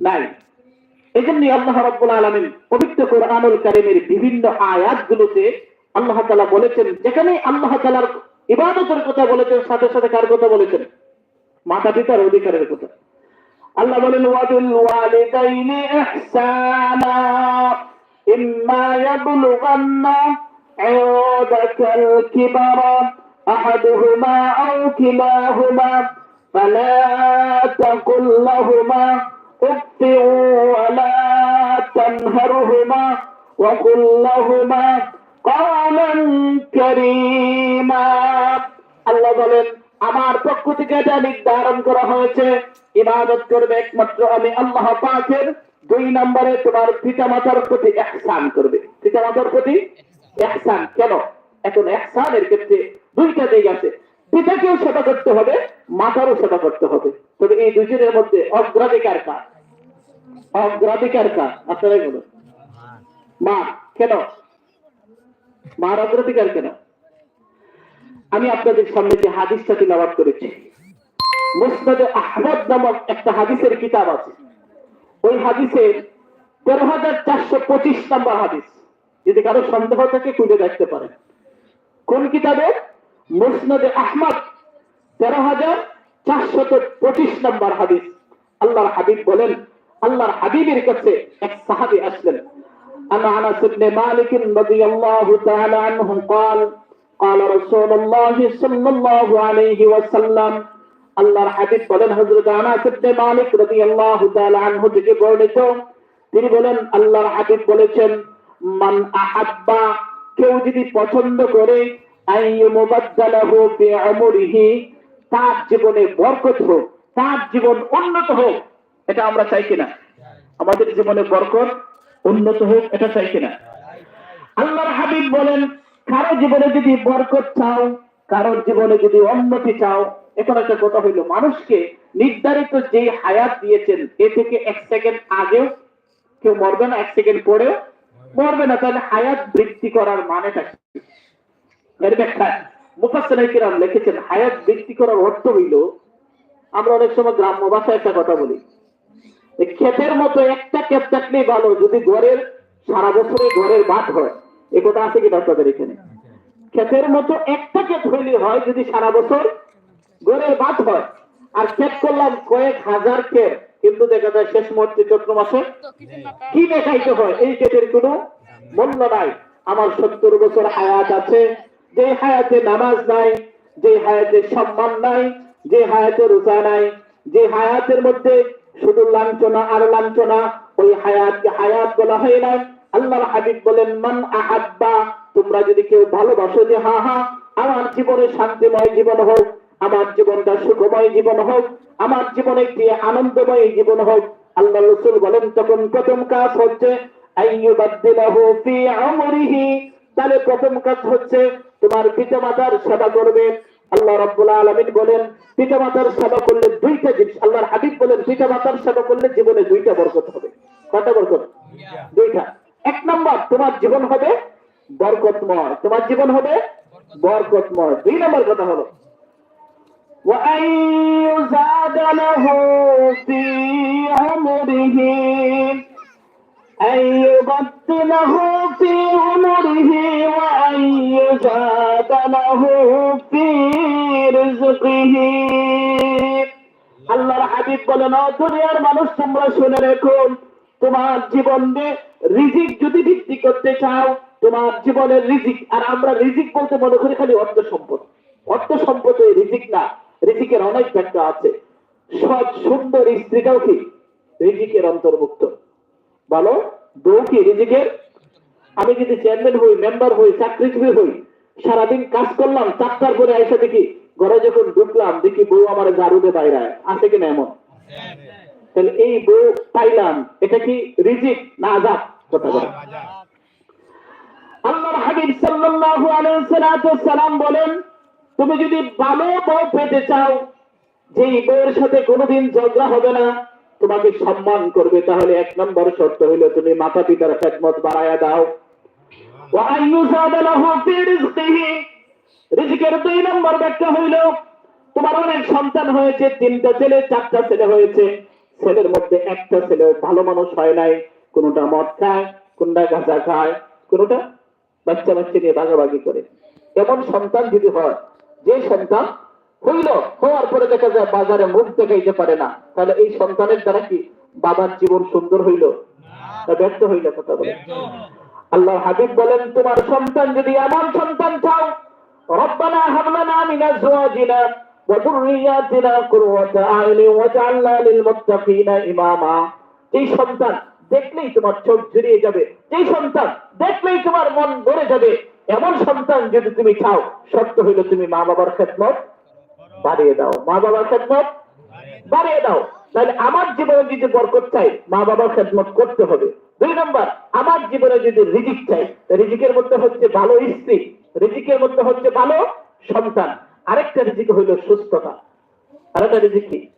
নাই। এই জন্য আল্লাহ রব্বুল আলমিন পবিত্র কোরআনুল কারিমের বিভিন্ন আয়াত গুলোতে আল্লাহ তালা বলেছেন, যেখানে আল্লাহ তালার ইবাদতের কথা বলেছেন, সাথে সাথে কার কথা বলেছেন? মাতা পিতার অধিকারের কথা। আল্লাহ বলেন, ওয়াদুল ওয়ালিদাইনি ইহসানা, ইম্মা ইয়াবলুগান্না ইউদাকাল কিবারা, আহাদুহুমা আও কিলাহুমা, ফালা তাকুল লাহুমা। اف ولا تنهرهما وقل لهما قولا كريما আল্লাহ বলেন আমার পক্ষ থেকে এটা নির্ধারণ করা হয়েছে ইবাদত করবে একমাত্র আমি আল্লাহ পাকের দুই নম্বরে তোমার পিতা মাতার প্রতি এহসান করবে পিতা মাতার প্রতি এহসান কেন এখন এহসানের ক্ষেত্রে দুইটা দিক আছে পিতাকেও সেবা করতে হবে মাতারও সেবা করতে হবে তবে এই দুজনের মধ্যে অগ্রাধিকার কার অগ্রাধিকার কার আপনারাই বলুন। মা, কেন? মার অগ্রাধিকার কেন? আমি আপনাদের সামনে যে হাদিসটা তিলাবাত করেছি, মুসনাদে আহমদ নামক একটা হাদিসের কিতাব আছে। ওই হাদিসের তেরো হাজার চারশো পঁচিশ নম্বর হাদিস। যদি কারও সন্দেহ থাকে, খুঁজে দেখতে পারেন। কোন কিতাবে? মুসনাদে আহমদ, তেরো হাজার চারশত পঁচিশ নম্বর হাদিস। আল্লাহর হাবিব বলেন আল্লাহর হাবিবের কাছে এক সাহাবি আসলেন أنا أنس بن مالك رضي الله تعالى عنه قال قال رسول الله صلى الله عليه وسلم আল্লাহর হাবিব বলেন হযরত আনাস ইবনে মালিক রাদিয়াল্লাহু তাআলা আনহু থেকে বর্ণিত তিনি বলেন আল্লাহর হাবিব বলেছেন মান আহাব্বা কেউ যদি পছন্দ করে আইয়ুমুবাদদালাহু ফি আমরিহি তার জীবনে বরকত হোক তার জীবন উন্নত হোক এটা আমরা চাই কিনা? আমাদের জীবনে বরকত, উন্নত হোক, এটা চাই কিনা? আল্লাহর হাবিব বলেন, কারও জীবনে যদি বরকত চাও কারোর জীবনে যদি উন্নতি চাও এখন একটা কথা হইল, মানুষকে নির্ধারিত যে হায়াত দিয়েছেন, এ থেকে এক সেকেন্ড আগেও কেউ মরবে না, এক সেকেন্ড পরেও মরবে না, তাহলে হায়াত বৃদ্ধি করার মানেটা কি? এর ব্যাখ্যা মুফাসসালাম লিখেছেন, হায়াত বৃদ্ধি করার অর্থ হইল, আমরা অনেক সময় গ্রাম্য ভাষায় একটা কথা বলি ক্ষেতের মতো একটা ক্ষেত থাকলেই ভালো, যদি ঘরের সারা বছরে ঘরের ভাত হয়। এ কথা আছে কিনা আপনাদের এখানে? ক্ষেতের মতো একটা ক্ষেত হইলে হয় যদি সারা বছর ঘরের ভাত হয়। আর ক্ষেত করলাম কয়েক হাজার ক্ষেত, কিন্তু দেখা যায় শেষ মুহূর্তে চৈত্র মাসে কি দেখাইতে হয়? এই ক্ষেতের কোনো মূল্য নাই। আমার সত্তর বছর হায়াত আছে। যে হায়াতে নামাজ নাই, যে হায়াতে সম্মান নাই, যে হায়াতে রোজা নাই, যে হায়াতের মধ্যে শুধু লাঞ্ছনা আর লাঞ্ছনা, ওই হায়াতকে হায়াত বলা হয় না। আল্লাহর হাবিব বলেন, মান আহাব্বা, তোমরা যদি কেউ ভালোবাসো যে, হা হা, আমার জীবনে শান্তিময় জীবন হোক, আমার জীবনটা সুখময় জীবন হোক, আমার জীবনে একটি আনন্দময় জীবন হোক। আল্লাহ রসুল বলেন, তখন প্রথম কাজ হচ্ছে তাহলে প্রথম কাজ হচ্ছে, তোমার পিতামাতার সেবা করবে আল্লাহ রাব্বুল আলামিন বলেন পিতামাতার সেবা করলে দুইটা জিনিস আল্লাহর হাবিব বলেন পিতামাতার সেবা করলে জীবনে দুইটা বরকত হবে কয়টা বরকত দুইটা এক নম্বর তোমার জীবন হবে বরকতময় তোমার জীবন হবে বরকতময় দুই নম্বর কথা হলো وأن يزاد له في عمره أن يبدله في عمره وأن يزاد له في رزقه আল্লাহর হাবিব বলেন "ও দুনিয়ার মানুষ তোমরা শুনে রেখো তোমার জীবনে রিজিক যদি বৃদ্ধি করতে চাও তোমার জীবনের রিজিক আর আমরা রিজিক বলতে মনে করি খালি অর্থ সম্পদ অর্থ সম্পদ এই রিজিক না রিজিকের অনেক ব্যাখ্যা আছে সৎ সুন্দর স্ত্রীটাও কি রিজিকের অন্তর্ভুক্ত ভালো বউ কি রিজিকের। আমি যদি চেয়ারম্যান হই, মেম্বার হই, চাকরিজীবী হই, সারাদিন কাজ করলাম, চারটার পরে এসে দেখি ঘরে যখন ঢুকলাম, দেখি বউ আমার ঝাড়ুতে বাইরে আছে কিনা এমন? তাহলে এই বউ পাইলাম, এটা কি রিজিক না আজাব? কথা বলে আল্লাহর হাবিব সাল্লাল্লাহু আলাইহি সাল্লাম বলেন, তুমি যদি ভালো বউ পেতে চাও যে বউয়ের সাথে কোনোদিন ঝগড়া হবে না তোমাকে সম্মান করবে, তাহলে এক নম্বর শর্ত হইল তুমি মাতা পিতার খেদমত বাড়ায়া দাও। দুই নম্বর ব্যাখ্যা হইল, তোমার অনেক সন্তান হয়েছে, তিনটা ছেলে, চারটা ছেলে হয়েছে। ছেলের মধ্যে একটা ছেলে ভালো মানুষ হয় নাই, কোনটা মদ খায়, কোনটা গাঁজা খায়, কোনোটা বাচ্চা বাচ্চা নিয়ে ভাগাভাগি করে। এমন সন্তান যদি হয়, যে সন্তান হইল হওয়ার পরে দেখা যায় বাজারে মুখ দেখাইতে পারে না। তাহলে এই সন্তানের দ্বারা কি বাবার জীবন সুন্দর হইল? ব্যর্থ হইল কথা বলে। আল্লাহ হাবিব বলেন তোমার সন্তান যদি এমন সন্তান চাও রব্বানা হাবলানা মিন এই সন্তান দেখলেই তোমার চোখ জুড়িয়ে যাবে এই সন্তান দেখলেই তোমার মন ভরে যাবে এমন সন্তান যদি তুমি চাও শর্ত হইল তুমি মা বাবার খেদমত। বাড়িয়ে দাও। মা বাবার খেদমত? বাড়িয়ে দাও। তাহলে আমার জীবনে যদি বরকত চাই মা বাবার খেদমত করতে হবে। দুই নম্বর আমার জীবনে যদি রিজিক চাই রিজিকের মধ্যে হচ্ছে ভালো স্ত্রী রিজিকের মধ্যে হচ্ছে ভালো সন্তান। আরেকটা রিজিক হইল সুস্থতা। আরেকটা রিজিক কি?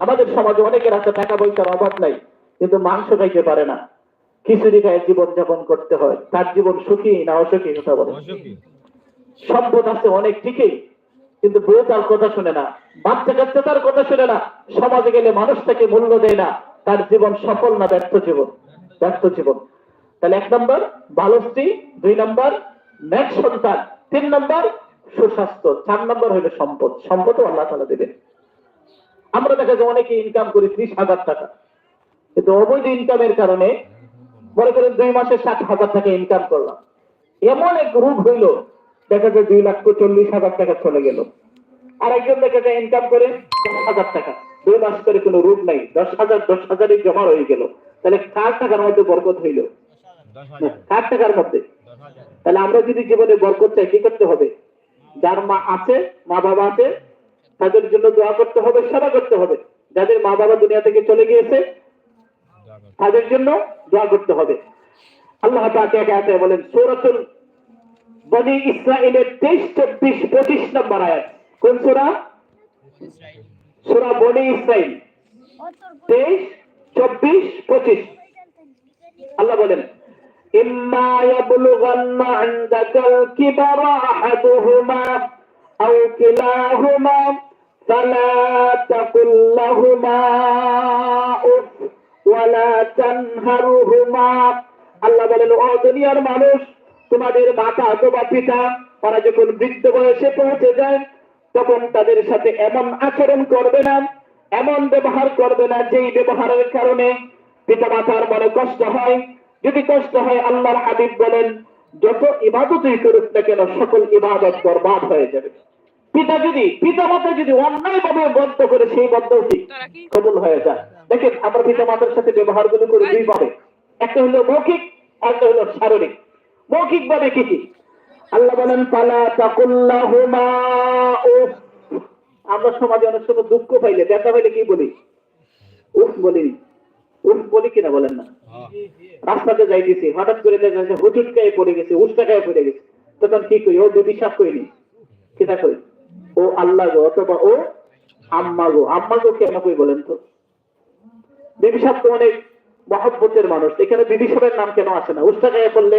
আমাদের সমাজে অনেকের আছে টাকা পয়সার অভাব নাই কিন্তু মাংস খাইতে পারে না। খিচুড়ি খায় জীবন যাপন করতে হয়। তার জীবন সুখী না অসুখী কথা বলে। সম্পদ আছে অনেক ঠিকই। কিন্তু বউ তার কথা শুনে না, বাচ্চা কাচ্চা তার কথা শুনে না, সমাজে গেলে মানুষ তাকে মূল্য দেয় না, তার জীবন সফল না ব্যর্থ জীবন ব্যর্থ জীবন। তাহলে এক নম্বর, ভালো স্ত্রী, দুই নম্বর, ন্যাক সন্তান, তিন নম্বর, সুস্বাস্থ্য, চার নম্বর হইল সম্পদ। সম্পদও আল্লাহ তালা দেবেন। আমরা দেখা যায় অনেকে ইনকাম করি ত্রিশ হাজার টাকা। কিন্তু অবৈধ ইনকামের কারণে, মনে করেন দুই মাসে ষাট হাজার টাকা ইনকাম করলাম। এমন এক রূপ হইল দেখা যায় দুই লাখ চল্লিশ হাজার টাকা চলে গেল। আর একজন দেখা যায় ইনকাম করে দশ হাজার টাকা। দুই মাস করে কোনো রূপ নাই দশ হাজার দশ হাজারই জমা হয়ে গেল। তাহলে কার টাকার মধ্যে বরকত হইল? কার টাকার মধ্যে? তাহলে আমরা যদি জীবনে বরকত চাই কি করতে হবে? যার মা আছে মা বাবা আছে তাদের জন্য দোয়া করতে হবে সেবা করতে হবে। যাদের মা বাবা দুনিয়া থেকে চলে গিয়েছে তাদের জন্য দোয়া করতে হবে। আল্লাহ পাক একে একে বলেন সূরাতুল বনি ইসরাইলের তেইশ চব্বিশ পঁচিশ নম্বর আয়াত কোন সূরা সূরা বনি ইসরাইল তেইশ চব্বিশ পঁচিশ আল্লাহ বলেন إما يبلغن عندك الكبر أحدهما أو كلاهما فلا تقل لهما أف ولا تنهرهما আল্লাহ বলেন ও দুনিয়ার মানুষ তোমাদের মাতা অথবা পিতা তারা যখন বৃদ্ধ বয়সে পৌঁছে যায় তখন তাদের সাথে এমন আচরণ করবে না এমন ব্যবহার করবে না যেই ব্যবহারের কারণে পিতা মাতার মনে কষ্ট হয়। যদি কষ্ট হয় আল্লাহর হাবিব বলেন যত ইবাদতই করুক না কেন সকল ইবাদত বরবাদ হয়ে যাবে। পিতা যদি পিতা মাতা যদি অন্যায় ভাবে বদ্ধ করে সেই বদ্ধটি কবুল হয়ে যায়। দেখেন আমরা পিতা মাতার সাথে ব্যবহারগুলো করি দুই ভাবে একটা হলো মৌখিক একটা হলো শারীরিক। মৌখিক ভাবে কি আল্লাহ বলেন পালা তাকুল্লাহুমা উফ। আমরা সমাজে অনেক সময় দুঃখ পাইলে, ব্যথা পাইলে কি বলি? উফ বলিনি উফ বলি কিনা বলেন না? রাস্তাতে যাইতেছি, হঠাৎ করে দেখা যাচ্ছে হুচুট পড়ে গেছে, উষ্টা গায়ে পড়ে গেছে। তখন কি করি? ও দুটি সাপ করিনি। কিনা করি? ও আল্লাহ গো, অথবা ও আম্মা গো। আম্মা গো কেন কই বলেন তো? বিবি সাহেব তো অনেক মহব্বতের মানুষ। এখানে বিবি সাহেবের নাম কেন আসে না? উষ্টা গায়ে পড়লে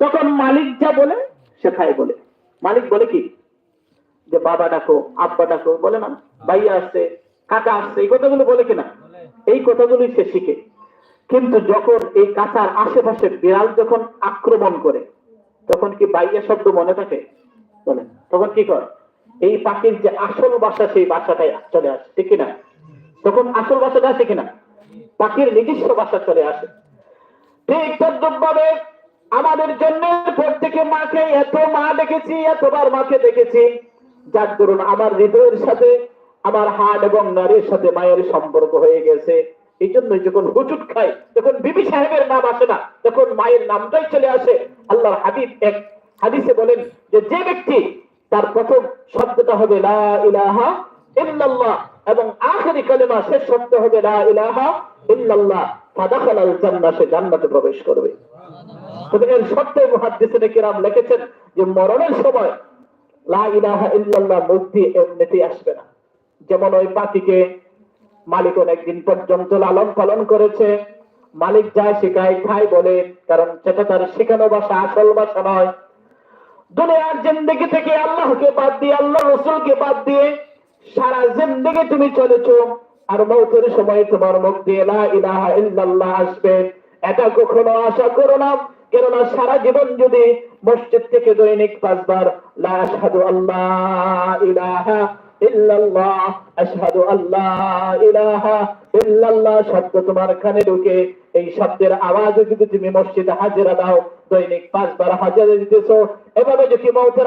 তখন মালিক যা বলে, সে তাই বলে। মালিক বলে কি? যে বাবা ডাকো, আব্বা ডাকো, বলে না। ভাইয়া আসছে, কাকা আসছে, এই কথাগুলো বলে কিনা? এই কথাগুলি সে শিখে। কিন্তু যখন এই কাঁচার আশেপাশে বিড়াল যখন আক্রমণ করে, তখন কি বাইয়া শব্দ মনে থাকে? বলে। তখন কি করে? এই পাখির যে আসল বাসা, সেই বাসাটাই চলে আসে, ঠিক কিনা? তখন আসল বাসাটা আসে কিনা? পাখির নিজস্ব বাসা চলে আসে। ঠিক তদ্রুপভাবে আমাদের জন্য প্রত্যেকে মাকে এত মা দেখেছি, এতবার মাকে দেখেছি। যার দরুন আমার হৃদয়ের সাথে, আমার হাট এবং নারীর সাথে মায়ের সম্পর্ক হয়ে গেছে। এই জন্য যখন হুজুট খাই তখন বিবি সাহেবের নাম আসে না, তখন মায়ের নামটাই চলে আসে। আল্লাহ হাবিব এক হাদিসে বলেন যে যে ব্যক্তি তার প্রথম শব্দটা হবে লা ইলাহা ইল্লাল্লাহ এবং আখেরি কালেমা শেষ শব্দ হবে লা ইলাহা ইল্লাল্লাহ, ফাদাখালাল জান্নাহ, সে জান্নাতে প্রবেশ করবে। তবে এর সত্ত্বেও মুহাদ্দিসিনে কিরাম লিখেছেন যে মরণের সময় লা ইলাহা ইল্লাল্লাহ মুক্তি আসবে না। যেমন ওই পাখিকে মালিক অনেকদিন পর্যন্ত লালন পালন করেছে, মালিক যা শেখায় খাই বলে, কারণ সেটা তার শেখানো আসল নয়। দুনিয়ার জিন্দগি থেকে আল্লাহকে বাদ দিয়ে আল্লাহ রসুলকে বাদ দিয়ে সারা জিন্দগি তুমি চলেছো, আর মৌতের সময় তোমার মুখ দিয়ে লা ইলাহা ইল্লাল্লাহ আসবে। এটা কখনো আশা করো না। কেননা সারা জীবন যদি মসজিদ থেকে দৈনিক পাঁচবার আল্লাহ তুমি মসজিদে হাজিরা দাও, দৈনিক পাঁচবার হাজারা দিতেছো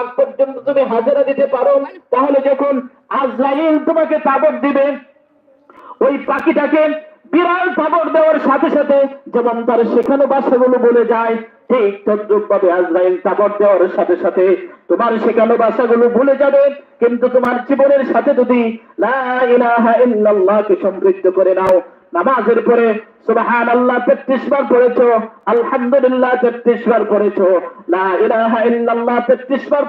আগ পর্যন্ত তুমি হাজারা দিতে পারো, তাহলে যখন আজরাইল তোমাকে তাবর দিবে, ওই পাখিটাকে বিড়াল খবর দেওয়ার সাথে সাথে যেমন তার শেখানো বাসাগুলো বলে যায়, ঠিক তদ্রুপ ভাবে আজরাইল খবর দেওয়ার সাথে সাথে তোমার শেখানো বাসাগুলো ভুলে যাবে, কিন্তু তোমার জীবনের সাথে যদি লা ইলাহা ইল্লাল্লাহকে সমৃদ্ধ করে নাও নামাজের পরে সুবহান আল্লাহ তেত্রিশ বার আলহামদুলিল্লাহ তেত্রিশ বার তেত্রিশ বার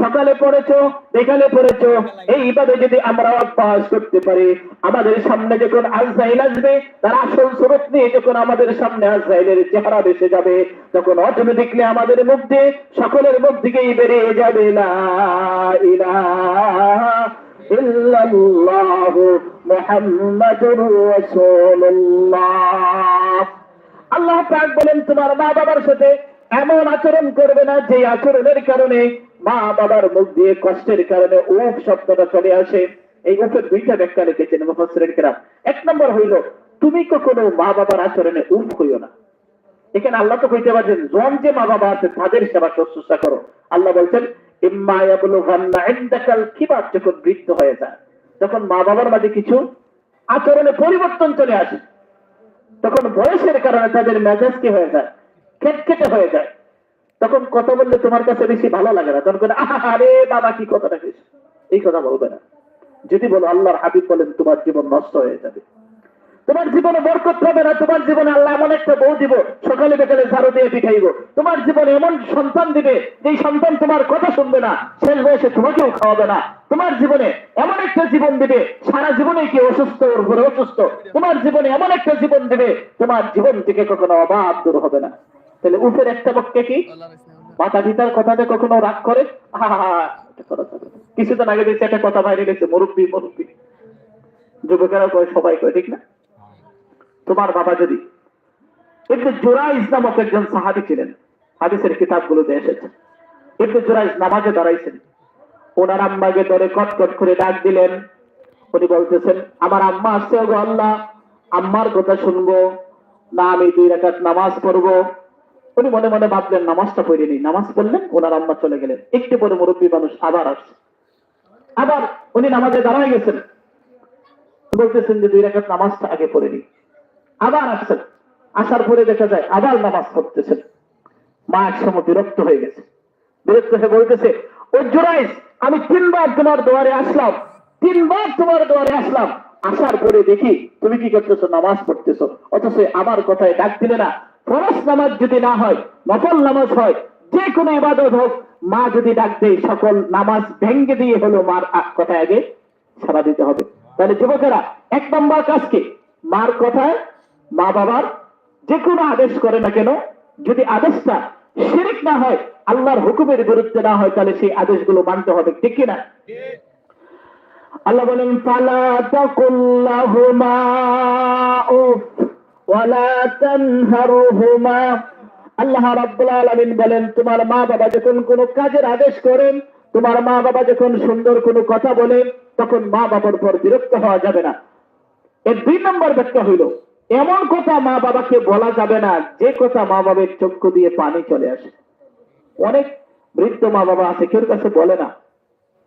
সকালে পড়েছো, বিকালে পড়েছো। এইভাবে যদি আমরা অভ্যাস করতে পারি, আমাদের সামনে যখন আসবে, তার আসল স্বরূপ নিয়ে যখন আমাদের সামনে চেহারা বেসে যাবে, তখন অটোমেটিকলি আমাদের মুখ দিয়ে সকলের মুখ দিকেই বেরিয়ে যাবে, লা ইলাহা মুহাম্মাদুর রাসূলুল্লাহ। আল্লাহ পাক বলেন, তোমার মা বাবার সাথে এমন আচরণ করবে না যে আচরণের কারণে, মা বাবার মুখ দিয়ে কষ্টের কারণে উফ শব্দটা চলে আসে। এই উফের দুইটা ব্যাখ্যা লিখেছেন মুফাসসিরিন কিরাম। এক নম্বর হইল, তুমি কখনো মা বাবার আচরণে উফ হইও না। এখানে আল্লাহ তো কইতে পারছেন, জন যে মা বাবা আছে, তাদের সেবা শুশ্রূষা করো। আল্লাহ বলছেন, ইম্মা ইয়াবলুগান্না ইনদাকাল কিবার যখন বৃদ্ধ হয়ে যায় যখন মা বাবার মাঝে কিছু আচরণে পরিবর্তন চলে আসে। তখন বয়সের কারণে তাদের মেজাজ কি হয়ে যায়? খেটখেটে হয়ে যায়। তখন কথা বললে তোমার কাছে বেশি ভালো লাগে না। তখন আরে বাবা, কি কথা রাখিস এই কথা বলবে না। যদি বলো, আল্লাহর হাবিব বলেন, তোমার জীবন নষ্ট হয়ে যাবে। তোমার জীবনে বরকত হবে না, তোমার জীবনে আল্লাহ এমন একটা বউ দিব, সকালে বিকালে ঝাড়ু দিয়ে পিঠাইব। তোমার জীবনে এমন সন্তান দিবে যে সন্তান তোমার কথা শুনবে না, শেষ বয়সে তোমাকেও খাওয়াবে না। তোমার জীবনে এমন একটা জীবন দিবে, সারা জীবনে কি অসুস্থ, ওর উপরে অসুস্থ? তোমার জীবনে এমন একটা জীবন দিবে, তোমার জীবন থেকে কখনো অভাব দূর হবে না। তাহলে উঠের একটা পক্ষে কি? মাতা পিতার কথাতে কখনো রাগ করে? কিছুদিন আগে দেখছি একটা কথা বাইরে গেছে মুরব্বী মুরব্বী। যুবকেরা কয়, সবাই কয়, ঠিক না? তোমার বাবা যদি একটু জোরাইজ নামক একজন সাহাবি ছিলেন, হাদিসের কিতাবগুলোতে এসেছে। একটু জোরাইজ নামাজে দাঁড়াইছেন। ওনার আম্মাকে ধরে কটকট করে ডাক দিলেন। উনি বলতেছেন, আমার আম্মা আসছে গো আল্লাহ, আম্মার কথা শুনব, না আমি দুই রাকাত নামাজ পড়ব। উনি মনে মনে ভাবলেন, নামাজটা পড়িনি নামাজ পড়লেন, ওনার আম্মা চলে গেলেন। একটু পরে মুরব্বী মানুষ আবার আসছে। আবার উনি নামাজে দাঁড়ায় গেছেন। বলতেছেন যে, দুই রাকাত নামাজটা আগে পড়েনি আবার আসছেন আসার পরে দেখা যায় আবার নামাজ পড়তেছেন মা এক সময় বিরক্ত হয়ে গেছে। বিরক্ত হয়ে বলতেছে, ও জোরাইস আমি তিনবার তোমার দুয়ারে আসলাম। তিনবার তোমার দুয়ারে আসলাম। আসার পরে দেখি তুমি কি করতেছো? নামাজ পড়তেছো। অথচ আমার কথায় ডাক দিলে না। ফরস নামাজ যদি না হয়, নফল নামাজ হয়, যে কোনো ইবাদত হোক, মা যদি ডাক দেয়, সকল নামাজ ভেঙ্গে দিয়ে হলো মার কথায় আগে সারা দিতে হবে। তাহলে যুবকেরা, এক নম্বর কাজ কি? মার কথায় মা বাবার যে কোনো আদেশ করে না কেন, যদি আদেশটা শিরিক না হয়, আল্লাহর হুকুমের বিরুদ্ধে না হয়, তাহলে সেই আদেশগুলো মানতে হবে, ঠিক কিনা? আল্লাহ বলেন, ফালা তাকুল্লাহুমা উফ, ওয়ালা তানহারুহুমা। আল্লাহ রাব্বুল আলামিন বলেন, তোমার মা বাবা যখন কোনো কাজের আদেশ করেন, তোমার মা বাবা যখন সুন্দর কোনো কথা বলেন, তখন মা বাবার পর বিরক্ত হওয়া যাবে না। এর দুই নম্বর ব্যাখ্যা হইল এমন কথা মা বাবাকে বলা যাবে না, যে কথা মা বাবার চক্ষু দিয়ে পানি চলে আসে। অনেক বৃদ্ধ মা বাবা আছে, কেউ কাছে বলে না,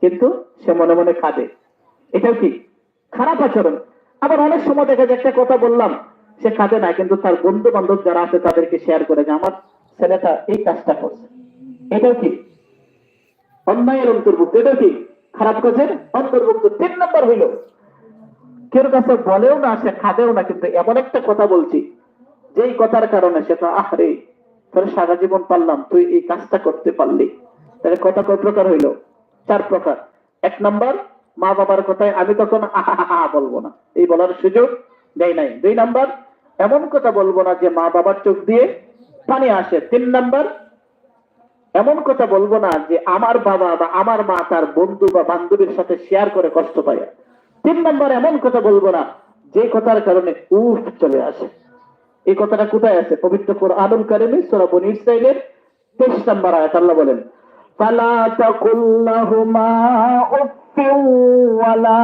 কিন্তু সে মনে মনে কাঁদে এটাও কি খারাপ আচরণ। আবার অনেক সময় দেখা যায়, একটা কথা বললাম, সে কাঁদে না, কিন্তু তার বন্ধু বান্ধব যারা আছে, তাদেরকে শেয়ার করে যে, আমার ছেলেটা এই কাজটা করছে। এটাও কি অন্যায়ের অন্তর্ভুক্ত, এটাও কি খারাপ কাজের অন্তর্ভুক্ত, তিন নম্বর হইল কাছে বলেও না, সে খাবেও না, কিন্তু এমন একটা কথা বলছি। যেই কথার কারণে আহরে সারা জীবন পারলাম, তুই এই কাজটা করতে পারলি। তাহলে কথা কয় প্রকার হইল। চার প্রকার। এক মা বাবার কথায় আমি তখন বলব না। এই বলার সুযোগ দেয় নাই। দুই নম্বর, এমন কথা বলব না যে মা বাবার চোখ দিয়ে পানি আসে। তিন নম্বর, এমন কথা বলব না যে আমার বাবা বা আমার মা তার বন্ধু বা বান্ধবীর সাথে শেয়ার করে কষ্ট পায়। তিন নম্বর এমন কথা বলব না, যে কথার কারণে উফ চলে আসে। এই কথাটা কোথায় আছে? পবিত্র কোরআনুল কারিমে সূরা বনী ইসরাইলের 23 নম্বর আয়াত, আল্লাহ বলেন তাকুল্লাহুমা উফিন ওয়ালা